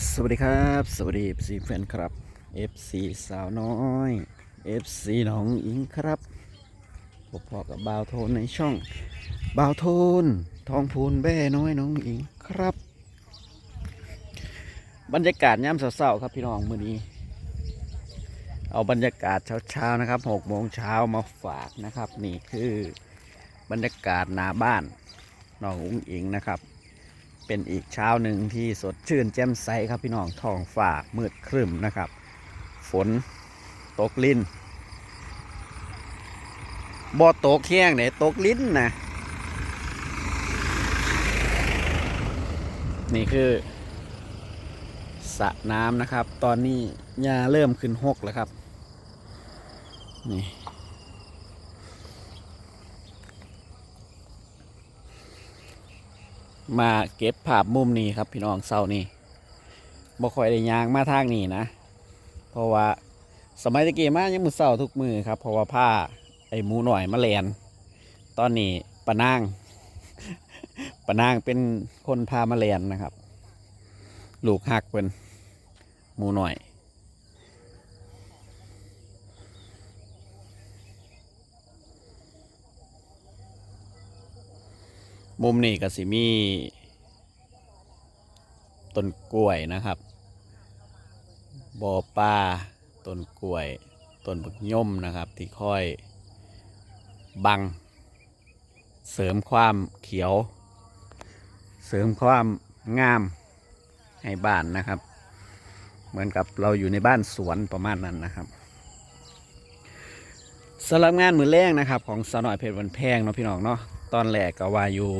สวัสดีครับ สวัสดี FC แฟนครับ FC สาวน้อย FC น้องอิงครับพบพอกับบ่าวโทนในช่องบ่าวโทน ทองพูนแบ่น้อยน้องอิงครับ บรรยากาศย่ำเศร้าๆครับพี่น้องมื้อนี้ เอาบรรยากาศเช้าๆนะครับ6โมงเช้ามาฝากนะครับ นี่คือบรรยากาศหน้าบ้านน้องอุ้งอิงนะครับ เป็นอีกเช้าหนึ่งที่สดชื่นแจ่มใสครับพี่น้องท้องฟ้ามืดครึ้มนะครับ ฝนตกลิ้นบ่ตกแห้งเนี่ยตกลิ้นนะนี่คือสระน้ำนะครับ ตอนนี้หญ้าเริ่มขึ้นหกแล้วครับ นี่ มาเก็บภาพมุมนี้ครับ พี่น้องเศร้านี่บ่ค่อยได้ยางมาทางนี้นะ เพราะว่าสมัยตะกี้มายังมือเศร้าทุกมือครับ เพราะว่าผ้าไอ้หมูหน่อยมาแลนตอนนี้ปะนางปะนางเป็นคนพามาแลนนะครับ ลูกหักเป็นหมูหน่อย มุมนี้ก็สิมีต้นกล้วยนะครับบ่อปลาต้นกล้วยต้นบักย่อมนะครับ ที่ค่อยบัง เสริมความเขียว เสริมความงามให้บ้านนะครับ เหมือนกับเราอยู่ในบ้านสวนประมาณนั้นนะครับสำหรับงานมือแรกนะครับ ของสาวน้อยเพชรวันแพงเนาะพี่น้องเนาะ ตอนแรกก็ว่าอยู่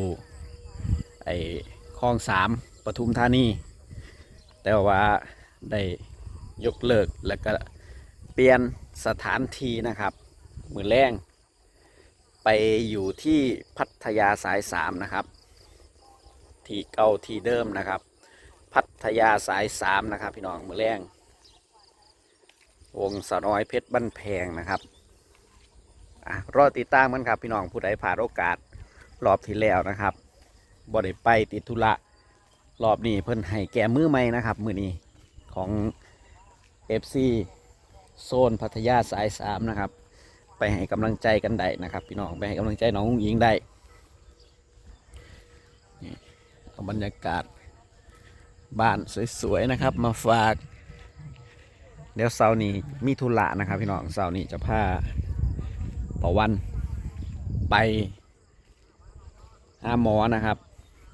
ไอ้คลองสามปทุมธานี แต่ว่าได้ยกเลิกแล้วก็เปลี่ยนสถานที่นะครับ มือแรงไปอยู่ที่พัทยาสายสามนะครับ ที่เก่าที่เดิมนะครับ พัทยาสายสามนะครับ พี่น้องมือแรงวงสาวน้อยเพชรบ้านแพงนะครับอะรอติดตามกันครับพี่น้องผู้ใดผ่านโอกาส รอบที่แล้วนะครับบ่ได้ไปติดธุระรอบนี้เพิ่นให้แก่มือใหม่นะครับ มือนี้ของ FC โซนพัทยาสายสามนะครับ ไปให้กำลังใจกันได้นะครับ พี่น้องไปให้กำลังใจน้องอุ้งอิงได้เอาบรรยากาศบ้านสวยๆนะครับ มาฝากเดี๋ยวเสาร์นี้มีธุระนะครับ พี่น้องเสาร์นี้จะพาปะวันไป หาหมอนะครับ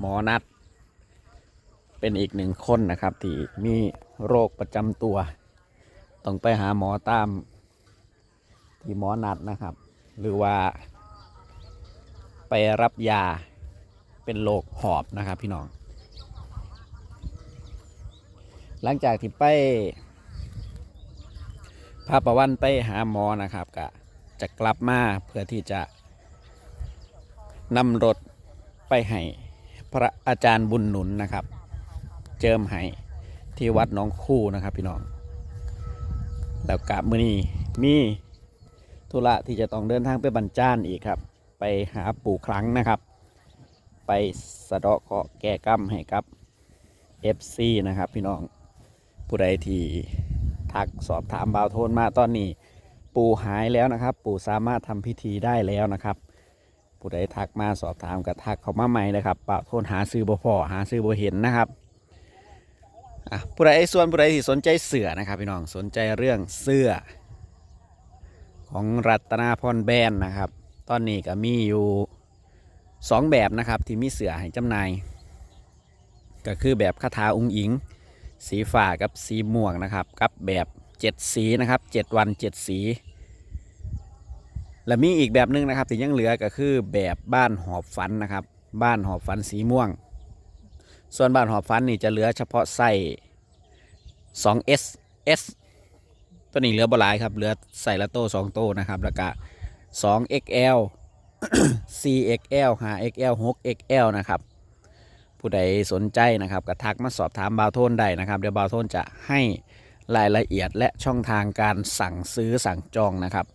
หมอนัด เป็นอีกหนึ่งคนนะครับ ที่มีโรคประจำตัว ต้องไปหาหมอตาม ที่หมอนัดนะครับ หรือว่า ไปรับยาเป็นโรคหอบนะครับพี่น้อง หลังจากที่ไปพาประวันไปหาหมอนะครับก็จะกลับมาเพื่อที่จะนำรถ ไปให้พระอาจารย์บุญหนุนนะครับ เจิมให้ที่วัดน้องคู่นะครับพี่น้อง แล้วกลับมือนี้มีธุระที่จะต้องเดินทางไปบรรจานอีกครับ ไปหาปู่ครั้งนะครับ ไปสะเดาะเคาะแก้กรรมให้กับ FC นะครับพี่น้องผู้ใดที่ทักสอบถามบ่าวโทนมาตอนนี้ ปู่หายแล้วนะครับ ปู่สามารถทำพิธีได้แล้วนะครับ ผู้ใดทักมาสอบถามก็ทักเขามาใหม่เลยครับบ่าวโทนหาซื้อบ่พอหาซื้อบ่เห็นนะครับอะผู้ใดส่วนผู้ใดที่สนใจเสื้อนะครับพี่น้องสนใจเรื่องเสื้อ ของรัตนาพรแบรนด์นะครับ ตอนนี้ก็มีอยู่สองแบบนะครับที่มีเสื้อให้จำหน่ายก็คือแบบคาถาองค์หญิง สีฟ้ากับสีม่วงนะครับกับแบบเจ็ดสีนะครับเจ็ดวันเจ็ดสี และมีอีกแบบหนึงนะครับที่ยังเหลือก็คือแบบบ้านหอบฝันนะครับ บ้านหอบฝันสีม่วง ส่วนบ้านหอบฝันนี่จะเหลือเฉพาะไส้ 2S S ตัวนี้เหลือบหลายครับเหลือใส่ละโต้สองโต้นะครับแล้วก็ 2XL 4XL 5XL 6XL นะครับผู้ใดสนใจนะครับก็ทักมาสอบถามบาวโทนได้นะครับ เดี๋ยวบาวโทนจะให้รายละเอียดและช่องทางการสั่งซื้อสั่งจองนะครับ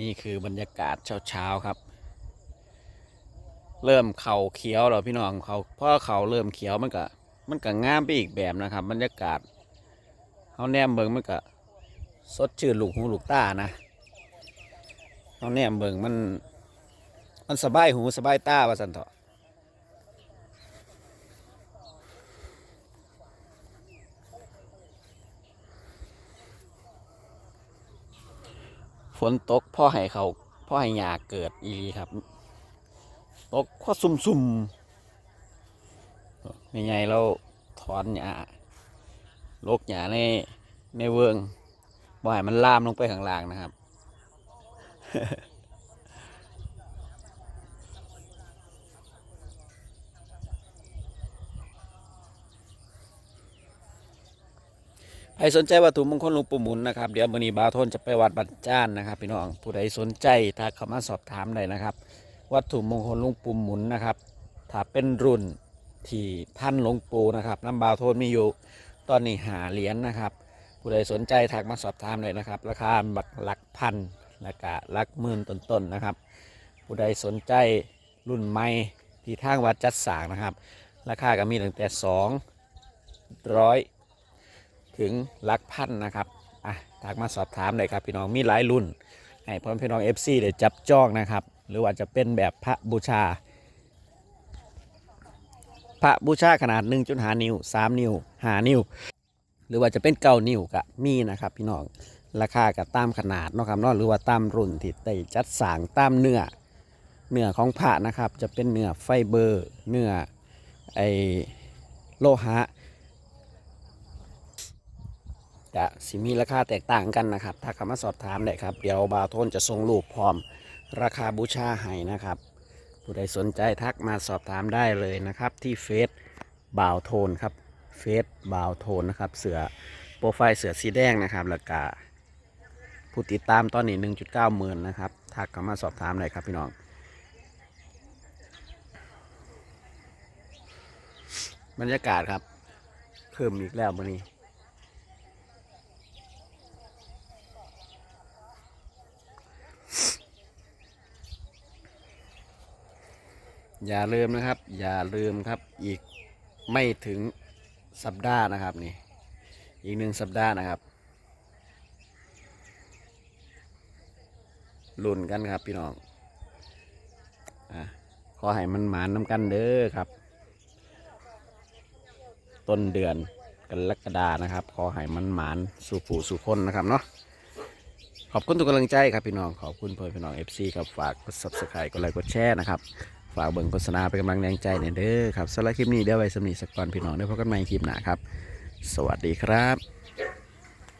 นี่คือบรรยากาศเช้าๆครับ เริ่มเข่าเขียวแล้วพี่น้องเขาเพราะเขาเริ่มเขียวมันก็มันก็งามไปอีกแบบนะครับ บรรยากาศเขาแนมเบิงมันก็สดชื่นลูกหูลูกตานะเขาแนมเบิงมัน มันสบายหูสบายตาว่าสันเถอะ นตกพ่อให้เขาพ่อให้หยาเกิดอีครับ ตกข้อซุ่มซุ่มๆยังไงเราถอนหยาลกหยาในในเวิงบ่ให้มันลามลงไปข้างล่างนะครับ ใครสนใจวัตถุมงคลหลวงปู่หมุนนะครับเดี๋ยวมื้อนี้บาโทนจะไปวัดบัดจ้านนะครับพี่น้องผู้ใดสนใจถ้าเข้ามาสอบถามได้นะครับ วัตถุมงคลหลวงปู่หมุนนะครับถ้าเป็นรุ่นที่ท่านหลวงปู่นะครับน้ำบาโทนมีอยู่ตอนนี้หาเหรียญนะครับ ผู้ใดสนใจทักมาสอบถามเลยนะครับ ราคาบักหลักพันและกะหลักหมื่นต้นๆนะครับ ผู้ใดสนใจรุ่นใหม่ที่ทางวัดจัดสางนะครับ ราคาก็มีตั้งแต่สองร้อย ถึงหลักพันนะครับอะทักมาสอบถามเลยครับพี่น้องมีหลายรุ่นให้พ่อพี่น้อง FC ได้จับจ้องนะครับ หรือว่าจะเป็นแบบพระบูชา พระบูชาขนาด 1.5 นิ้ว 3 นิ้ว 5 นิ้ว หรือว่าจะเป็นเก้านิ้วก็มีนะครับ พี่น้องราคาก็ตามขนาดเนาะครับเนาะหรือว่าตามรุ่นที่ได้จัดสางตามเนื้อเนื้อของพระนะครับ จะเป็นเนื้อไฟเบอร์ เนื้อไอโลหะ จะสิมีราคาแตกต่างกันนะครับ ถ้าคำมาสอบถามได้ครับ เดี๋ยวบาวโทนจะส่งรูปพร้อม ราคาบูชาให้นะครับ ผู้ใดสนใจทักมาสอบถามได้เลยนะครับ ที่เฟซบ่าวโทนครับเฟซบ่าวโทนนะครับ เสือโปรไฟล์เสือสีแดงนะครับแล้วก็ผู้ติดตามตอนนี้ 1.9หมื่นนะครับทักเข้ามาสอบถามได้ครับพี่น้องบรรยากาศครับเพิ่มอีกแล้ววันนี้ อย่าลืมนะครับ อย่าลืมครับอีกไม่ถึงสัปดาห์นะครับนี่อีกหนึ่งสัปดาห์นะครับลุ่นกันครับพี่น้องอะขอให้มันหมานน้ำกันเด้อครับ ต้นเดือนกันลกฎานะครับ ขอให้มันหมานสู่ผู้สู่คนนะครับเนาะขอบคุณทุกกำลังใจครับพี่น้อง ขอบคุณเพื่อนพี่น้อง FC ครับฝากกด subscribe กดไลค์กดแชร์นะครับ ฝากเบิ่งโฆษณาเป็นกำลังแรงใจหน่อยเด้อครับสำหรับคลิปนี้เดี๋ยวไว้สำนีสักก่อนพี่น้องได้พบกันใหม่คลิปหน้าครับ สวัสดีครับ